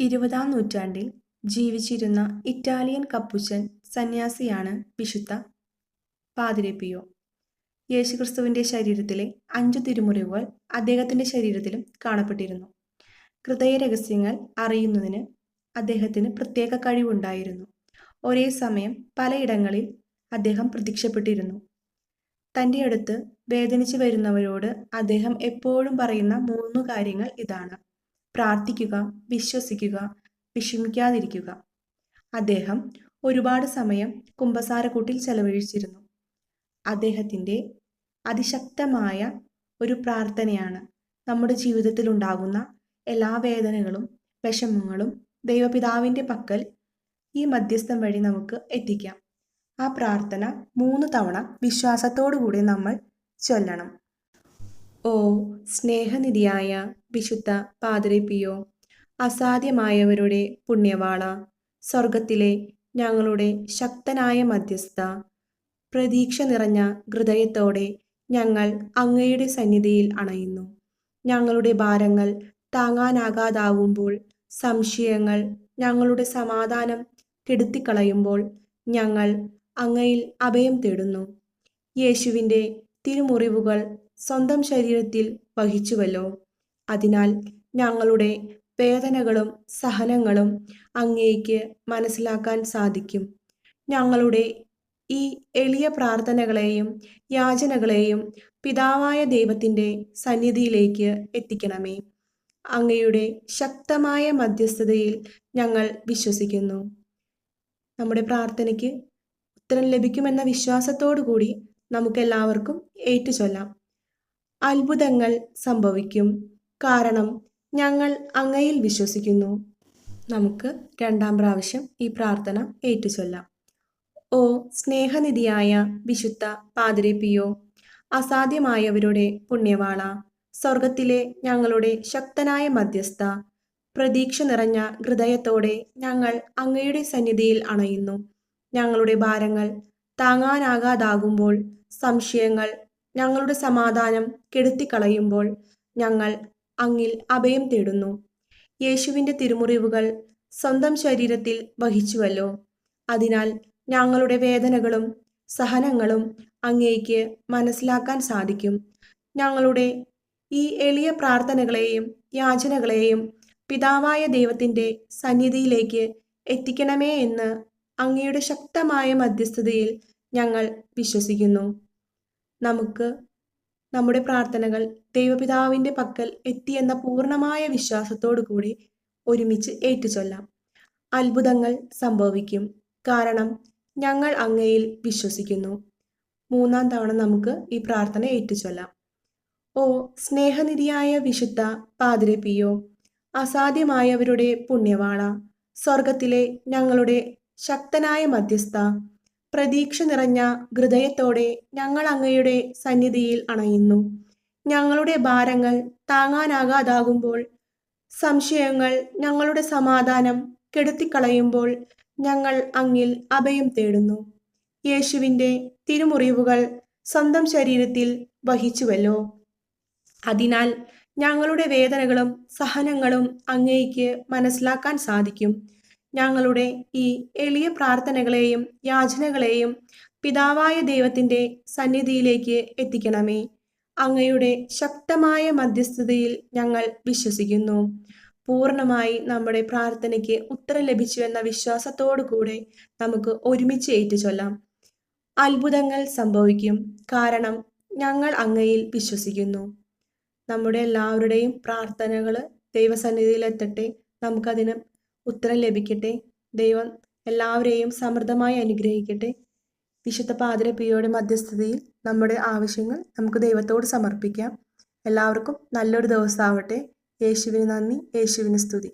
ഇരുപതാം നൂറ്റാണ്ടിൽ ജീവിച്ചിരുന്ന ഇറ്റാലിയൻ കപ്പുച്ചൻ സന്യാസിയാണ് വിശുദ്ധ പാതിരപ്പിയോ പിയോ. യേശുക്രിസ്തുവിന്റെ ശരീരത്തിലെ അഞ്ചു തിരുമുറിവുകൾ അദ്ദേഹത്തിന്റെ ശരീരത്തിലും കാണപ്പെട്ടിരുന്നു. ഹൃദയരഹസ്യങ്ങൾ അറിയുന്നതിന് അദ്ദേഹത്തിന് പ്രത്യേക കഴിവുണ്ടായിരുന്നു. ഒരേ സമയം പലയിടങ്ങളിൽ അദ്ദേഹം പ്രത്യക്ഷപ്പെട്ടിരുന്നു. തന്റെ അടുത്ത് വേദനിച്ചു വരുന്നവരോട് അദ്ദേഹം എപ്പോഴും പറയുന്ന മൂന്ന് കാര്യങ്ങൾ ഇതാണ്. പ്രാർത്ഥിക്കുക, വിശ്വസിക്കുക, വിഷമിക്കാതിരിക്കുക. അദ്ദേഹം ഒരുപാട് സമയം കുമ്പസാരക്കൂട്ടിൽ ചെലവഴിച്ചിരുന്നു. അദ്ദേഹത്തിന്റെ അതിശക്തമായ ഒരു പ്രാർത്ഥനയാണ് നമ്മുടെ ജീവിതത്തിൽ ഉണ്ടാകുന്ന എല്ലാ വേദനകളും വിഷമങ്ങളും ദൈവപിതാവിന്റെ പക്കൽ ഈ മധ്യസ്ഥം വഴി നമുക്ക് എത്തിക്കാം. ആ പ്രാർത്ഥന മൂന്ന് തവണ വിശ്വാസത്തോടുകൂടി നമ്മൾ ചൊല്ലണം. ഓ സ്നേഹനിധിയായ വിശുദ്ധ പാതിരെ പിയോ, അസാധ്യമായവരുടെ പുണ്യവാള സ്വർഗത്തിലെ ഞങ്ങളുടെ ശക്തനായ മധ്യസ്ഥ പ്രതീക്ഷ നിറഞ്ഞ ഹൃദയത്തോടെ ഞങ്ങൾ അങ്ങയുടെ സന്നിധിയിൽ അണയുന്നു. ഞങ്ങളുടെ ഭാരങ്ങൾ താങ്ങാനാകാതാവുമ്പോൾ, സംശയങ്ങൾ ഞങ്ങളുടെ സമാധാനം കെടുത്തിക്കളയുമ്പോൾ ഞങ്ങൾ അങ്ങയിൽ അഭയം തേടുന്നു. യേശുവിന്റെ തിരുമുറിവുകൾ സ്വന്തം ശരീരത്തിൽ വഹിച്ചുവല്ലോ. അതിനാൽ ഞങ്ങളുടെ വേദനകളും സഹനങ്ങളും അങ്ങേക്ക് മനസ്സിലാക്കാൻ സാധിക്കും. ഞങ്ങളുടെ ഈ എളിയ പ്രാർത്ഥനകളെയും യാചനകളെയും പിതാവായ ദൈവത്തിന്റെ സന്നിധിയിലേക്ക് എത്തിക്കണമേ. അങ്ങയുടെ ശക്തമായ മധ്യസ്ഥതയിൽ ഞങ്ങൾ വിശ്വസിക്കുന്നു. നമ്മുടെ പ്രാർത്ഥനയ്ക്ക് ഉത്തരം ലഭിക്കുമെന്ന വിശ്വാസത്തോടു കൂടി നമുക്കെല്ലാവർക്കും ഏറ്റുചൊല്ലാം. അത്ഭുതങ്ങൾ സംഭവിക്കും, കാരണം ഞങ്ങൾ അങ്ങയിൽ വിശ്വസിക്കുന്നു. നമുക്ക് രണ്ടാം പ്രാവശ്യം ഈ പ്രാർത്ഥന ഏറ്റുചൊല്ലാം. ഓ സ്നേഹനിധിയായ വിശുദ്ധ പാതിരെ പിയോ, അസാധ്യമായവരുടെ പുണ്യവാള സ്വർഗത്തിലെ ഞങ്ങളുടെ ശക്തനായ മധ്യസ്ഥ പ്രതീക്ഷ നിറഞ്ഞ ഹൃദയത്തോടെ ഞങ്ങൾ അങ്ങയുടെ സന്നിധിയിൽ അണയുന്നു. ഞങ്ങളുടെ ഭാരങ്ങൾ താങ്ങാനാകാതാകുമ്പോൾ, സംശയങ്ങൾ ഞങ്ങളുടെ സമാധാനം കെടുത്തിക്കളയുമ്പോൾ ഞങ്ങൾ അങ്ങിൽ അഭയം തേടുന്നു. യേശുവിന്റെ തിരുമുറിവുകൾ സ്വന്തം ശരീരത്തിൽ വഹിച്ചുവല്ലോ. അതിനാൽ ഞങ്ങളുടെ വേദനകളും സഹനങ്ങളും അങ്ങേക്ക് മനസ്സിലാക്കാൻ സാധിക്കും. ഞങ്ങളുടെ ഈ എളിയ പ്രാർത്ഥനകളെയും യാചനകളെയും പിതാവായ ദൈവത്തിന്റെ സന്നിധിയിലേക്ക് എത്തിക്കണമേ എന്ന് അങ്ങയുടെ ശക്തമായ മധ്യസ്ഥതയിൽ ഞങ്ങൾ വിശ്വസിക്കുന്നു. നമുക്ക് നമ്മുടെ പ്രാർത്ഥനകൾ ദൈവപിതാവിന്റെ പക്കൽ എത്തിയെന്ന പൂർണമായ വിശ്വാസത്തോടുകൂടി ഒരുമിച്ച് ഏറ്റുചൊല്ലാം. അത്ഭുതങ്ങൾ സംഭവിക്കും, കാരണം ഞങ്ങൾ അങ്ങയിൽ വിശ്വസിക്കുന്നു. മൂന്നാം തവണ നമുക്ക് ഈ പ്രാർത്ഥന ഏറ്റുചൊല്ലാം. ഓ സ്നേഹനിധിയായ വിശുദ്ധ പാതിരെ പിയോ, അസാധ്യമായവരുടെ പുണ്യവാള സ്വർഗത്തിലെ ഞങ്ങളുടെ ശക്തനായ മദ്ധ്യസ്ഥാ, പ്രതീക്ഷ നിറഞ്ഞ ഹൃദയത്തോടെ ഞങ്ങൾ അങ്ങയുടെ സന്നിധിയിൽ അണയുന്നു. ഞങ്ങളുടെ ഭാരങ്ങൾ താങ്ങാനാകാതാകുമ്പോൾ, സംശയങ്ങൾ ഞങ്ങളുടെ സമാധാനം കെടുത്തിക്കളയുമ്പോൾ ഞങ്ങൾ അങ്ങിൽ അഭയം തേടുന്നു. യേശുവിന്റെ തിരുമുറിവുകൾ സ്വന്തം ശരീരത്തിൽ വഹിച്ചുവല്ലോ. അതിനാൽ ഞങ്ങളുടെ വേദനകളും സഹനങ്ങളും അങ്ങേക്ക് മനസ്സിലാക്കാൻ സാധിക്കും. ഞങ്ങളുടെ ഈ എളിയ പ്രാർത്ഥനകളെയും യാചനകളെയും പിതാവായ ദൈവത്തിന്റെ സന്നിധിയിലേക്ക് എത്തിക്കണമേ. അങ്ങയുടെ ശക്തമായ മധ്യസ്ഥതയിൽ ഞങ്ങൾ വിശ്വസിക്കുന്നു. പൂർണമായി നമ്മുടെ പ്രാർത്ഥനയ്ക്ക് ഉത്തരം ലഭിച്ചു എന്ന വിശ്വാസത്തോടു കൂടെ നമുക്ക് ഒരുമിച്ച് ഏറ്റു ചൊല്ലാം അത്ഭുതങ്ങൾ സംഭവിക്കും, കാരണം ഞങ്ങൾ അങ്ങയിൽ വിശ്വസിക്കുന്നു. നമ്മുടെ എല്ലാവരുടെയും പ്രാർത്ഥനകൾ ദൈവസന്നിധിയിൽ എത്തട്ടെ. നമുക്കതിന് ഉത്തരം ലഭിക്കട്ടെ. ദൈവം എല്ലാവരെയും സമൃദ്ധമായി അനുഗ്രഹിക്കട്ടെ. വിശുദ്ധ പാതിര പിയോയുടെ മധ്യസ്ഥതയിൽ നമ്മുടെ ആവശ്യങ്ങൾ നമുക്ക് ദൈവത്തോട് സമർപ്പിക്കാം. എല്ലാവർക്കും നല്ലൊരു ദിവസമാവട്ടെ. യേശുവിന് നന്ദി. യേശുവിന് സ്തുതി.